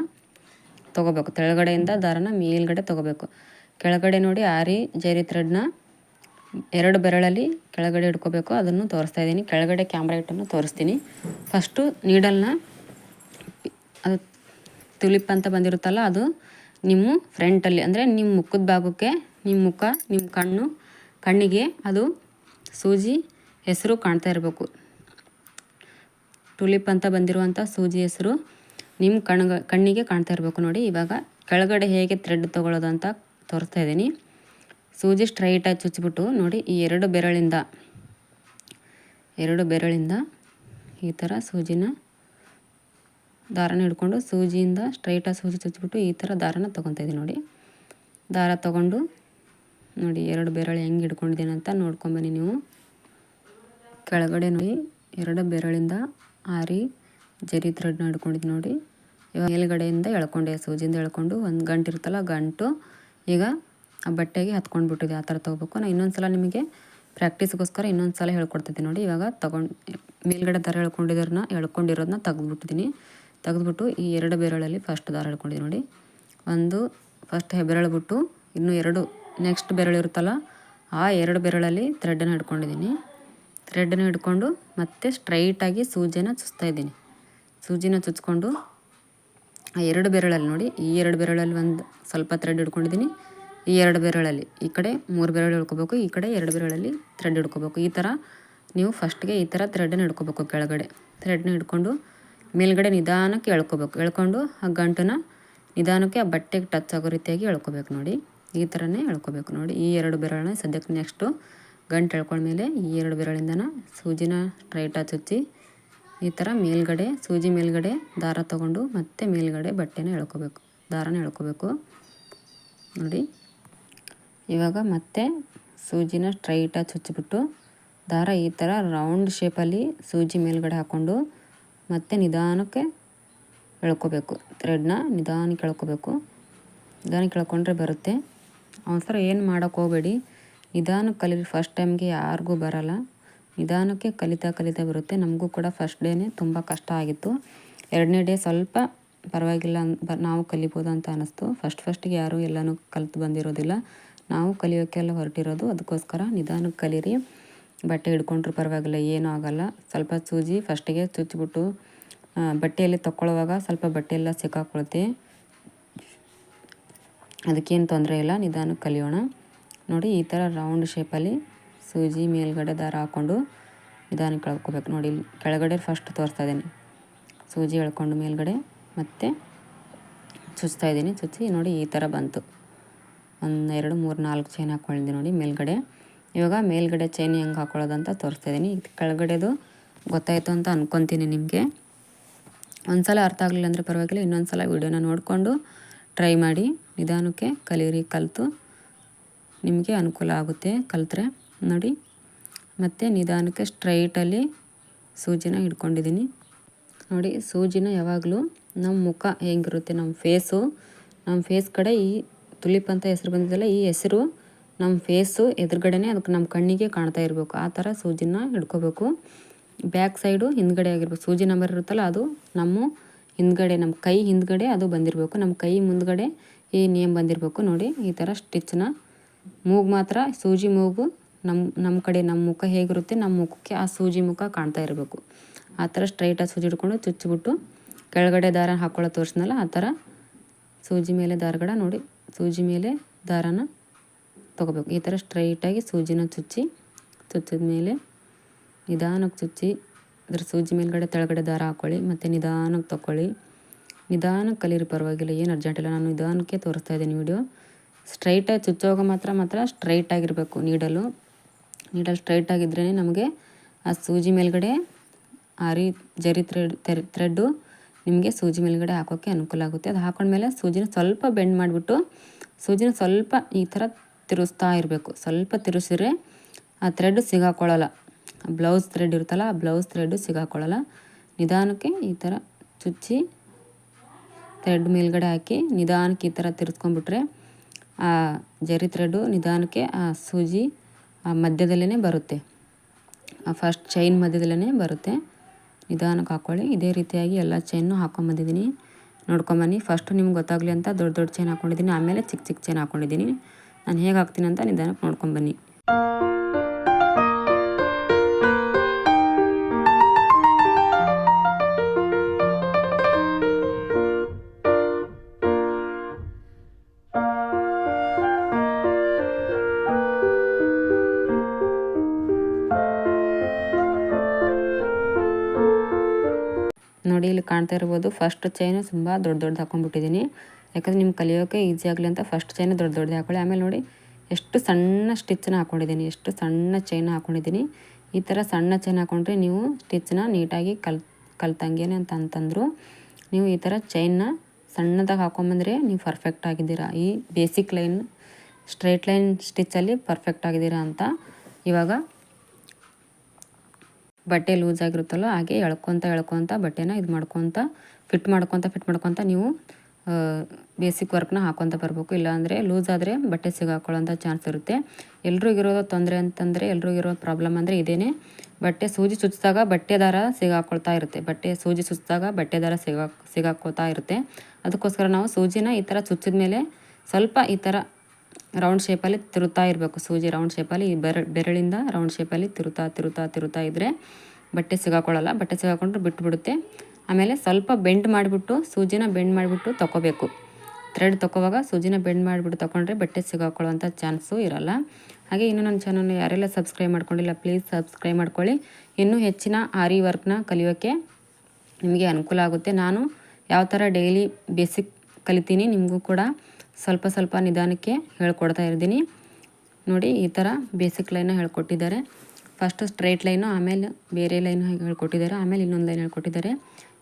ತೊಗೋಬೇಕು. ತೆಳಗಡೆಯಿಂದ ದಾರನ ಮೇಲ್ಗಡೆ ತೊಗೋಬೇಕು. ಕೆಳಗಡೆ ನೋಡಿ ಆರಿ, ಜರಿ ಥ್ರೆಡ್ನ ಎರಡು ಬೆರಳಲ್ಲಿ ಕೆಳಗಡೆ ಹಿಡ್ಕೋಬೇಕು. ಅದನ್ನು ತೋರಿಸ್ತಾ ಇದ್ದೀನಿ. ಕೆಳಗಡೆ ಕ್ಯಾಮ್ರಾ ಇಟ್ಟನ್ನು ತೋರಿಸ್ತೀನಿ. ಫಸ್ಟು ನೀಡಲ್ನ ಅದು ತುಲಿಪ್ ಅಂತ ಬಂದಿರುತ್ತಲ್ಲ, ಅದು ನಿಮ್ಮ ಫ್ರಂಟಲ್ಲಿ ಅಂದರೆ ನಿಮ್ಮ ಮುಖದ ಭಾಗಕ್ಕೆ ನಿಮ್ಮ ಮುಖ, ನಿಮ್ಮ ಕಣ್ಣು, ಕಣ್ಣಿಗೆ ಅದು ಸೂಜಿ, ಹೆಸರು ಕಾಣ್ತಾ ಇರಬೇಕು. ಟುಲಿಪ್ ಅಂತ ಬಂದಿರುವಂಥ ಸೂಜಿ ಹೆಸರು ನಿಮ್ಮ ಕಣ್ಗ, ಕಣ್ಣಿಗೆ ಕಾಣ್ತಾ ಇರಬೇಕು ನೋಡಿ. ಇವಾಗ ಕೆಳಗಡೆ ಹೇಗೆ ಥ್ರೆಡ್ ತೊಗೊಳ್ಳೋದು ಅಂತ ತೋರಿಸ್ತಾ ಇದ್ದೀನಿ. ಸೂಜಿ ಸ್ಟ್ರೈಟಾಗಿ ಚುಚ್ಚಿಬಿಟ್ಟು ನೋಡಿ, ಈ ಎರಡು ಬೆರಳಿಂದ ಎರಡು ಬೆರಳಿಂದ ಈ ಥರ ಸೂಜಿನ ದಾರನ ಹಿಡ್ಕೊಂಡು ಸೂಜಿಯಿಂದ ಸ್ಟ್ರೈಟಾಗಿ ಸೂಜಿ ಚುಚ್ಚಿಬಿಟ್ಟು ಈ ಥರ ದಾರನ ತೊಗೊತಾ ಇದ್ದೀನಿ ನೋಡಿ. ದಾರ ತೊಗೊಂಡು ನೋಡಿ, ಎರಡು ಬೆರಳು ಹೆಂಗೆ ಹಿಡ್ಕೊಂಡಿದ್ದೀನಿ ಅಂತ ನೋಡ್ಕೊಂಬನ್ನಿ ನೀವು. ಕೆಳಗಡೆ ನೋಡಿ, ಎರಡು ಬೆರಳಿಂದ ಆರಿ ಜರಿ ಥ್ರೆಡ್ನ ಹಿಡ್ಕೊಂಡಿದ್ದು ನೋಡಿ. ಇವಾಗ ಮೇಲ್ಗಡೆಯಿಂದ ಎಳ್ಕೊಂಡೆ, ಸೂಜಿಯಿಂದ ಎಳ್ಕೊಂಡು ಒಂದು ಗಂಟು ಇರುತ್ತಲ್ಲ, ಗಂಟು. ಈಗ ಆ ಬಟ್ಟೆಗೆ ಹತ್ಕೊಂಡು ಬಿಟ್ಟಿದೆ ಆ ಥರ ತೊಗೋಬೇಕು. ನಾನು ಇನ್ನೊಂದು ಸಲ ನಿಮಗೆ ಪ್ರಾಕ್ಟೀಸ್ಗೋಸ್ಕರ ಇನ್ನೊಂದು ಸಲ ಹೇಳ್ಕೊಡ್ತಿದ್ದೀನಿ ನೋಡಿ. ಇವಾಗ ತೊಗೊಂಡು, ಮೇಲ್ಗಡೆ ದಾರ ಎಳ್ಕೊಂಡಿರೋದನ್ನ ಎಳ್ಕೊಂಡಿರೋದನ್ನ ತೆಗೆದ್ಬಿಟ್ಟಿದ್ದೀನಿ ತೆಗೆದ್ಬಿಟ್ಟು ಈ ಎರಡು ಬೆರಳಲ್ಲಿ ಫಸ್ಟ್ ದಾರ ಎಳ್ಕೊಂಡಿದ್ದೀನಿ ನೋಡಿ. ಒಂದು ಫಸ್ಟ್ ಬೆರಳು ಬಿಟ್ಟು ಇನ್ನೂ ಎರಡು ನೆಕ್ಸ್ಟ್ ಬೆರಳು ಇರುತ್ತಲ್ಲ, ಆ ಎರಡು ಬೆರಳಲ್ಲಿ ಥ್ರೆಡ್ಡನ್ನು ಹಿಡ್ಕೊಂಡಿದ್ದೀನಿ ಥ್ರೆಡ್ಡನ್ನ ಹಿಡ್ಕೊಂಡು ಮತ್ತೆ ಸ್ಟ್ರೈಟಾಗಿ ಸೂಜಿನ ಚುಚ್ತಾ ಇದ್ದೀನಿ. ಸೂಜಿನ ಚುಚ್ಕೊಂಡು ಆ ಎರಡು ಬೆರಳಲ್ಲಿ ನೋಡಿ, ಈ ಎರಡು ಬೆರಳಲ್ಲಿ ಒಂದು ಸ್ವಲ್ಪ ಥ್ರೆಡ್ ಹಿಡ್ಕೊಂಡಿದ್ದೀನಿ, ಈ ಎರಡು ಬೆರಳಲ್ಲಿ. ಈ ಕಡೆ ಮೂರು ಬೆರಳು ಹಿಡ್ಕೋಬೇಕು, ಈ ಕಡೆ ಎರಡು ಬೆರಳಲ್ಲಿ ಥ್ರೆಡ್ ಹಿಡ್ಕೋಬೇಕು. ಈ ಥರ ನೀವು ಫಸ್ಟ್ಗೆ ಈ ಥರ ಥ್ರೆಡ್ನ ಹಿಡ್ಕೋಬೇಕು ಕೆಳಗಡೆ. ಥ್ರೆಡ್ನ ಹಿಡ್ಕೊಂಡು ಮೇಲ್ಗಡೆ ನಿಧಾನಕ್ಕೆ ಎಳ್ಕೋಬೇಕು. ಎಳ್ಕೊಂಡು ಆ ಗಂಟನ್ನ ನಿಧಾನಕ್ಕೆ ಆ ಬಟ್ಟೆಗೆ ಟಚ್ ಆಗೋ ರೀತಿಯಾಗಿ ಎಳ್ಕೋಬೇಕು ನೋಡಿ. ಈ ಥರನೇ ಎಳ್ಕೋಬೇಕು ನೋಡಿ. ಈ ಎರಡು ಬೆರಳನ್ನ ಸದ್ಯಕ್ಕೆ ನೆಕ್ಸ್ಟು ಗಂಟು ಎಳ್ಕೊಂಡ್ಮೇಲೆ ಈ ಎರಡು ಬೆರಳಿಂದನ ಸೂಜಿನ ಸ್ಟ್ರೈಟಾಗಿ ಚುಚ್ಚಿ ಈ ಥರ ಮೇಲ್ಗಡೆ, ಸೂಜಿ ಮೇಲ್ಗಡೆ ದಾರ ತಗೊಂಡು ಮತ್ತೆ ಮೇಲ್ಗಡೆ ಬಟ್ಟೆನ ಎಳ್ಕೋಬೇಕು, ದಾರನ ಎಳ್ಕೋಬೇಕು. ನೋಡಿ, ಇವಾಗ ಮತ್ತೆ ಸೂಜಿನ ಸ್ಟ್ರೈಟಾಗಿ ಚುಚ್ಚಿಬಿಟ್ಟು ದಾರ ಈ ಥರ ರೌಂಡ್ ಶೇಪಲ್ಲಿ ಸೂಜಿ ಮೇಲ್ಗಡೆ ಹಾಕ್ಕೊಂಡು ಮತ್ತೆ ನಿಧಾನಕ್ಕೆ ಎಳ್ಕೋಬೇಕು. ಥ್ರೆಡ್ನ ನಿಧಾನಕ್ಕೆ ಎಳ್ಕೋಬೇಕು. ನಿಧಾನಕ್ಕೆ ಎಳ್ಕೊಂಡ್ರೆ ಬರುತ್ತೆ. ಅವಸರ ಏನು ಮಾಡೋಕ್ಕೆ ಹೋಗಬೇಡಿ. ನಿಧಾನಕ್ಕೆ ಕಲಿ ಫಸ್ಟ್ ಟೈಮ್ಗೆ ಯಾರಿಗೂ ಬರಲ್ಲ. ನಿಧಾನಕ್ಕೆ ಕಲಿತಾ ಕಲಿತಾ ಬರುತ್ತೆ. ನಮಗೂ ಕೂಡ ಫಸ್ಟ್ ಡೇನೇ ತುಂಬ ಕಷ್ಟ ಆಗಿತ್ತು. ಎರಡನೇ ಡೇ ಸ್ವಲ್ಪ ಪರವಾಗಿಲ್ಲ ನಾವು ಕಲಿಬೋದು ಅಂತ ಅನ್ನಿಸ್ತು ಫಸ್ಟ್ ಫಸ್ಟಿಗೆ ಯಾರೂ ಎಲ್ಲನೂ ಕಲಿತು ಬಂದಿರೋದಿಲ್ಲ. ನಾವು ಕಲಿಯೋಕ್ಕೆಲ್ಲ ಹೊರಟಿರೋದು. ಅದಕ್ಕೋಸ್ಕರ ನಿಧಾನಕ್ಕೆ ಕಲೀರಿ. ಬಟ್ಟೆ ಹಿಡ್ಕೊಂಡ್ರು ಪರವಾಗಿಲ್ಲ, ಏನೂ ಆಗೋಲ್ಲ. ಸ್ವಲ್ಪ ಸೂಜಿ ಫಸ್ಟಿಗೆ ಚುಚ್ಚಿಬಿಟ್ಟು ಬಟ್ಟೆಯಲ್ಲಿ ತಗೊಳ್ಳುವಾಗ ಸ್ವಲ್ಪ ಬಟ್ಟೆ ಎಲ್ಲ ಸಿಕ್ಕಾಕೊಳುತ್ತೆ ಅದಕ್ಕೇನು ತೊಂದರೆ ಇಲ್ಲ. ನಿಧಾನಕ್ಕೆ ಕಲಿಯೋಣ. ನೋಡಿ, ಈ ಥರ ರೌಂಡ್ ಶೇಪಲ್ಲಿ ಸೂಜಿ ಮೇಲ್ಗಡೆ ದಾರ ಹಾಕ್ಕೊಂಡು ನಿಧಾನಕ್ಕೆ ಕಳ್ಕೊಬೇಕು. ನೋಡಿ, ಇಲ್ಲಿ ಕೆಳಗಡೆ ಫಸ್ಟ್ ತೋರಿಸ್ತಾ ಇದ್ದೀನಿ. ಸೂಜಿ ಎಳ್ಕೊಂಡು ಮೇಲ್ಗಡೆ ಮತ್ತು ಚುಚ್ತಾ ಇದ್ದೀನಿ. ಚುಚ್ಚಿ ನೋಡಿ, ಈ ಥರ ಬಂತು. ಒಂದು ಎರಡು ಮೂರು ನಾಲ್ಕು ಚೈನ್ ಹಾಕ್ಕೊಂಡಿದ್ದೀನಿ ನೋಡಿ, ಮೇಲ್ಗಡೆ. ಇವಾಗ ಮೇಲ್ಗಡೆ ಚೈನ್ ಹೆಂಗೆ ಹಾಕ್ಕೊಳ್ಳೋದಂತ ತೋರಿಸ್ತಾ ಇದ್ದೀನಿ. ಕೆಳಗಡೆದು ಗೊತ್ತಾಯಿತು ಅಂತ ಅಂದ್ಕೊತೀನಿ ನಿಮಗೆ. ಒಂದು ಸಲ ಅರ್ಥ ಆಗಲಿಲ್ಲ ಅಂದರೆ ಪರವಾಗಿಲ್ಲ ಇನ್ನೊಂದು ಸಲ ವೀಡಿಯೋನ ನೋಡಿಕೊಂಡು ಟ್ರೈ ಮಾಡಿ. ನಿಧಾನಕ್ಕೆ ಕಲೀರಿ, ಕಲಿತು. ನಿಮಗೆ ಅನುಕೂಲ ಆಗುತ್ತೆ. ಕಲಿತ್ರೆ ನೋಡಿ. ಮತ್ತು ನಿಧಾನಕ್ಕೆ ಸ್ಟ್ರೈಟಲ್ಲಿ ಸೂಜಿನ ಹಿಡ್ಕೊಂಡಿದ್ದೀನಿ ನೋಡಿ, ಸೂಜಿನ ಯಾವಾಗಲೂ ನಮ್ಮ ಮುಖ ಹೆಂಗಿರುತ್ತೆ, ನಮ್ಮ ಫೇಸು. ನಮ್ಮ ಫೇಸ್ ಕಡೆ ಈ ತುಲಿಪ್ ಅಂತ ಹೆಸರು ಬಂದಿದ್ದಲ್ಲ ಈ ಹೆಸರು ನಮ್ಮ ಫೇಸು ಎದುರುಗಡೆನೇ ಅದಕ್ಕೆ ನಮ್ಮ ಕಣ್ಣಿಗೆ ಕಾಣ್ತಾ ಇರಬೇಕು. ಆ ಥರ ಸೂಜಿನ ಹಿಡ್ಕೋಬೇಕು ಬ್ಯಾಕ್ ಸೈಡು ಹಿಂದ್ಗಡೆ ಆಗಿರ್ಬೇಕು. ಸೂಜಿ ನಂಬರ್ ಇರುತ್ತಲ್ಲ, ಅದು ನಮ್ಮ ಹಿಂದ್ಗಡೆ, ನಮ್ಮ ಕೈ ಹಿಂದ್ಗಡೆ ಅದು ಬಂದಿರಬೇಕು. ನಮ್ಮ ಕೈ ಮುಂದ್ಗಡೆ ಈ ನೇಮ್ ಬಂದಿರಬೇಕು. ನೋಡಿ, ಈ ಥರ ಸ್ಟಿಚ್ನ ಮೂಗು ಮಾತ್ರ, ಸೂಜಿ ಮೂಗು ನಮ್ಮ ನಮ್ಮ ಕಡೆ ನಮ್ಮ ಮುಖ ಹೇಗಿರುತ್ತೆ ನಮ್ಮ ಮುಖಕ್ಕೆ ಆ ಸೂಜಿ ಮುಖ ಕಾಣ್ತಾ ಇರಬೇಕು. ಆ ಥರ ಸ್ಟ್ರೈಟಾಗಿ ಸೂಜಿ ಹಿಡ್ಕೊಂಡು ಚುಚ್ಚಿಬಿಟ್ಟು ಕೆಳಗಡೆ ದಾರ ಹಾಕೊಳ್ಳೋ ತೋರಿಸ್ನಲ್ಲ, ಆ ಥರ ಸೂಜಿ ಮೇಲೆ ದಾರಗಡ ನೋಡಿ, ಸೂಜಿ ಮೇಲೆ ದಾರನ ತೊಗೋಬೇಕು. ಈ ಥರ ಸ್ಟ್ರೈಟಾಗಿ ಸೂಜಿನ ಚುಚ್ಚಿ, ಚುಚ್ಚಿದ ಮೇಲೆ ನಿಧಾನಕ್ಕೆ ಚುಚ್ಚಿ, ಅದ್ರ ಸೂಜಿ ಮೇಲ್ಗಡೆ ತೆಳಗಡೆ ದಾರ ಹಾಕ್ಕೊಳ್ಳಿ ಮತ್ತು ನಿಧಾನಕ್ಕೆ ತೊಗೊಳ್ಳಿ ನಿಧಾನಕ್ಕೆ ಕಲೀರಿ, ಪರವಾಗಿಲ್ಲ, ಏನು ಅರ್ಜೆಂಟ್ ಇಲ್ಲ. ನಾನು ನಿಧಾನಕ್ಕೆ ತೋರಿಸ್ತಾ ಇದ್ದೀನಿ ವಿಡಿಯೋ ಸ್ಟ್ರೈಟಾಗಿ ಚುಚ್ಚೋವಾಗ ಮಾತ್ರ ಮಾತ್ರ ಸ್ಟ್ರೈಟಾಗಿರಬೇಕು ನೀಡಲು. ನೀಡಲ್ ಸ್ಟ್ರೈಟಾಗಿದ್ರೇ ನಮಗೆ ಆ ಸೂಜಿ ಮೇಲ್ಗಡೆ ಆರಿ ಜರಿ ಥ್ರೆಡ್ ಥ್ರೆಡ್ಡು ನಿಮಗೆ ಸೂಜಿ ಮೇಲ್ಗಡೆ ಹಾಕೋಕ್ಕೆ ಅನುಕೂಲ ಆಗುತ್ತೆ. ಅದು ಹಾಕೊಂಡ್ಮೇಲೆ ಸೂಜಿನ ಸ್ವಲ್ಪ ಬೆಂಡ್ ಮಾಡಿಬಿಟ್ಟು ಸೂಜಿನ ಸ್ವಲ್ಪ ಈ ಥರ ತಿರುಸ್ತಾ ಇರಬೇಕು. ಸ್ವಲ್ಪ ತಿರುಸಿದ್ರೆ ಆ ಥ್ರೆಡ್ ಸಿಗಾಕೊಳ್ಳಲ್ಲ. ಬ್ಲೌಸ್ ಥ್ರೆಡ್ ಇರುತ್ತಲ್ಲ, ಆ ಬ್ಲೌಸ್ ಥ್ರೆಡ್ಡು ಸಿಗಾಕೊಳ್ಳಲ್ಲ. ನಿಧಾನಕ್ಕೆ ಈ ಥರ ಚುಚ್ಚಿ ಥ್ರೆಡ್ ಮೇಲ್ಗಡೆ ಹಾಕಿ ನಿಧಾನಕ್ಕೆ ಈ ಥರ ತಿರ್ಸ್ಕೊಂಡ್ಬಿಟ್ರೆ ಆ ಜರಿ ಥ್ರೆಡ್ಡು ನಿಧಾನಕ್ಕೆ ಆ ಸೂಜಿ ಆ ಮಧ್ಯದಲ್ಲೇ ಬರುತ್ತೆ. ಆ ಫಸ್ಟ್ ಚೈನ್ ಮಧ್ಯದಲ್ಲೇ ಬರುತ್ತೆ. ನಿಧಾನಕ್ಕೆ ಹಾಕ್ಕೊಳ್ಳಿ ಇದೇ ರೀತಿಯಾಗಿ ಎಲ್ಲ ಚೈನ್ನು ಹಾಕ್ಕೊಂಬಂದಿದ್ದೀನಿ ನೋಡ್ಕೊಂಬನ್ನಿ ಫಸ್ಟು ನಿಮ್ಗೆ ಗೊತ್ತಾಗಲಿ ಅಂತ ದೊಡ್ಡ ದೊಡ್ಡ ಚೈನ್ ಹಾಕ್ಕೊಂಡಿದ್ದೀನಿ ಆಮೇಲೆ ಚಿಕ್ಕ ಚಿಕ್ಕ ಚೈನ್ ಹಾಕ್ಕೊಂಡಿದ್ದೀನಿ ನಾನು ಹೇಗೆ ಹಾಕ್ತೀನಿ ಅಂತ ನಿಧಾನಕ್ಕೆ ನೋಡ್ಕೊಂಬನ್ನಿ ಕಾಣ್ತಾ ಇರ್ಬೋದು. ಫಸ್ಟ್ ಚೈನು ತುಂಬ ದೊಡ್ಡ ದೊಡ್ಡದು ಹಾಕೊಂಡ್ಬಿಟ್ಟಿದ್ದೀನಿ ಯಾಕಂದರೆ ನಿಮ್ಗೆ ಕಲಿಯೋಕೆ ಈಸಿ ಆಗಲಿ ಅಂತ ಫಸ್ಟ್ ಚೈನ್ ದೊಡ್ಡ ದೊಡ್ಡದು ಹಾಕೊಳ್ಳಿ. ಆಮೇಲೆ ನೋಡಿ, ಎಷ್ಟು ಸಣ್ಣ ಸ್ಟಿಚ್ನ ಹಾಕ್ಕೊಂಡಿದ್ದೀನಿ ಎಷ್ಟು ಸಣ್ಣ ಚೈನ್ ಹಾಕ್ಕೊಂಡಿದ್ದೀನಿ ಈ ಥರ ಸಣ್ಣ ಚೈನ್ ಹಾಕ್ಕೊಂಡ್ರೆ ನೀವು ಸ್ಟಿಚ್ನ ನೀಟಾಗಿ ಕಲ್, ಕಲ್ತಂಗೇನೆ ಅಂತ ಅಂತಂದರು, ನೀವು ಈ ಥರ ಚೈನ್ನ ಸಣ್ಣದಾಗಿ ಹಾಕೊಂಬಂದರೆ ನೀವು ಪರ್ಫೆಕ್ಟ್ ಆಗಿದ್ದೀರಾ. ಈ ಬೇಸಿಕ್ ಲೈನ್ ಸ್ಟ್ರೈಟ್ ಲೈನ್ ಸ್ಟಿಚ್ಚಲ್ಲಿ ಪರ್ಫೆಕ್ಟ್ ಆಗಿದ್ದೀರಾ ಅಂತ ಇವಾಗ ಬಟ್ಟೆ ಲೂಸ್ ಆಗಿರುತ್ತಲ್ಲ ಹಾಗೆ ಎಳ್ಕೊತ ಎಳ್ಕೊತ ಬಟ್ಟೆನ ಇದು ಮಾಡ್ಕೊತ ಫಿಟ್ ಮಾಡ್ಕೊತ ಫಿಟ್ ಮಾಡ್ಕೊತ ನೀವು ಬೇಸಿಕ್ ವರ್ಕ್ನ ಹಾಕೊತ ಬರಬೇಕು. ಇಲ್ಲಾಂದರೆ ಲೂಸ್ ಆದರೆ ಬಟ್ಟೆ ಸಿಗಾಕೊಳ್ಳೋಂಥ ಚಾನ್ಸ್ ಇರುತ್ತೆ. ಎಲ್ರಿಗಿರೋ ತೊಂದರೆ ಅಂತಂದರೆ ಎಲ್ರಿಗಿರೋ ಪ್ರಾಬ್ಲಮ್ ಅಂದರೆ ಇದೇನೇ. ಬಟ್ಟೆ ಸೂಜಿ ಸುಚ್ಚಿದಾಗ ಬಟ್ಟೆ ದಾರ ಸಿಗಾಕೊಳ್ತಾ ಇರುತ್ತೆ. ಬಟ್ಟೆ ಸೂಜಿ ಸುಚ್ಚಿದಾಗ ಬಟ್ಟೆ ದಾರ ಸಿಗಾ ಸಿಗಾಕೋತಾ ಇರುತ್ತೆ. ಅದಕ್ಕೋಸ್ಕರ ನಾವು ಸೂಜಿನ ಈ ಥರ ಚುಚ್ಚಿದ ಮೇಲೆ ಸ್ವಲ್ಪ ಈ ಥರ ರೌಂಡ್ ಶೇಪಲ್ಲಿ ತಿರುತ್ತಾ ಇರಬೇಕು. ಸೂಜಿ ರೌಂಡ್ ಶೇಪಲ್ಲಿ ಬೆರ, ಬೆರಳಿಂದ ರೌಂಡ್ ಶೇಪಲ್ಲಿ ತಿರುತ್ತಾ ತಿರುತ್ತಾ ತಿರುತ್ತಾ ಇದ್ದರೆ ಬಟ್ಟೆ ಸಿಗಾಕೊಳ್ಳಲ್ಲ. ಬಟ್ಟೆ ಸಿಗಾಕೊಂಡ್ರೆ ಬಿಟ್ಟುಬಿಡುತ್ತೆ ಆಮೇಲೆ ಸ್ವಲ್ಪ ಬೆಂಡ್ ಮಾಡಿಬಿಟ್ಟು ಸೂಜಿನ ಬೆಂಡ್ ಮಾಡಿಬಿಟ್ಟು ತೊಗೋಬೇಕು ಥ್ರೆಡ್ ತೊಗೋವಾಗ ಸೂಜಿನ ಬೆಂಡ್ ಮಾಡಿಬಿಟ್ಟು ತೊಗೊಂಡ್ರೆ ಬಟ್ಟೆ ಸಿಗಾಕೊಳ್ಳೋವಂಥ ಚಾನ್ಸು ಇರಲ್ಲ. ಹಾಗೆ ಇನ್ನೂ ನನ್ನ ಚಾನಲ್ನ ಯಾರೆಲ್ಲ ಸಬ್ಸ್ಕ್ರೈಬ್ ಮಾಡ್ಕೊಂಡಿಲ್ಲ, ಪ್ಲೀಸ್ ಸಬ್ಸ್ಕ್ರೈಬ್ ಮಾಡ್ಕೊಳ್ಳಿ. ಇನ್ನೂ ಹೆಚ್ಚಿನ ಆರಿ ವರ್ಕ್ನ ಕಲಿಯೋಕ್ಕೆ ನಿಮಗೆ ಅನುಕೂಲ ಆಗುತ್ತೆ. ನಾನು ಯಾವ ಥರ ಡೈಲಿ ಬೇಸಿಕ್ ಕಲಿತೀನಿ ನಿಮಗೂ ಕೂಡ ಸ್ವಲ್ಪ ಸ್ವಲ್ಪ ನಿಧಾನಕ್ಕೆ ಹೇಳ್ಕೊಡ್ತಾ ಇರ್ತೀನಿ. ನೋಡಿ, ಈ ಥರ ಬೇಸಿಕ್ ಲೈನ ಹೇಳ್ಕೊಟ್ಟಿದ್ದಾರೆ. ಫಸ್ಟು ಸ್ಟ್ರೈಟ್ ಲೈನು ಆಮೇಲೆ ಬೇರೆ ಲೈನು ಹೇಳ್ಕೊಟ್ಟಿದ್ದಾರೆ. ಆಮೇಲೆ ಇನ್ನೊಂದು ಲೈನ್ ಹೇಳ್ಕೊಟ್ಟಿದ್ದಾರೆ.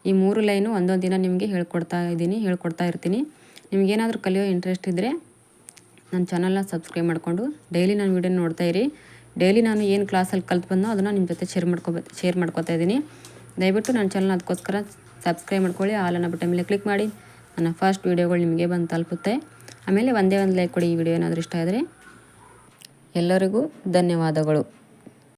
ಈ ಮೂರು ಲೈನು ಒಂದೊಂದು ದಿನ ನಿಮಗೆ ಹೇಳ್ಕೊಡ್ತಾ ಇದ್ದೀನಿ, ಹೇಳ್ಕೊಡ್ತಾ ಇರ್ತೀನಿ. ನಿಮಗೇನಾದರೂ ಕಲಿಯೋ ಇಂಟ್ರೆಸ್ಟ್ ಇದ್ದರೆ ನನ್ನ ಚಾನಲ್ನ ಸಬ್ಸ್ಕ್ರೈಬ್ ಮಾಡಿಕೊಂಡು ಡೈಲಿ ನಾನು ವೀಡಿಯೋ ನೋಡ್ತಾ ಇರಿ. ಡೈಲಿ ನಾನು ಏನು ಕ್ಲಾಸಲ್ಲಿ ಕಲ್ತು ಬಂದೋ ಅದನ್ನು ನಿಮ್ಮ ಜೊತೆ ಶೇರ್ ಮಾಡ್ಕೊಬ ಶೇರ್ ಮಾಡ್ಕೊತಾ ಇದ್ದೀನಿ. ದಯವಿಟ್ಟು ನನ್ನ ಚಾನಲ್ ಅದಕ್ಕೋಸ್ಕರ ಸಬ್ಸ್ಕ್ರೈಬ್ ಮಾಡ್ಕೊಳ್ಳಿ ಆಲನ್ನ ಬಟನ್ ಮೇಲೆ ಕ್ಲಿಕ್ ಮಾಡಿ. ನನ್ನ ಫಸ್ಟ್ ವೀಡಿಯೋಗಳು ನಿಮಗೆ ಬಂದು ತಲುಪುತ್ತೆ. ಆಮೇಲೆ ಒಂದೇ ಒಂದು ಲೈಕ್ ಕೊಡಿ ಈ ವಿಡಿಯೋ ಏನಾದರೂ ಇಷ್ಟ ಆದರೆ. ಎಲ್ಲರಿಗೂ ಧನ್ಯವಾದಗಳು.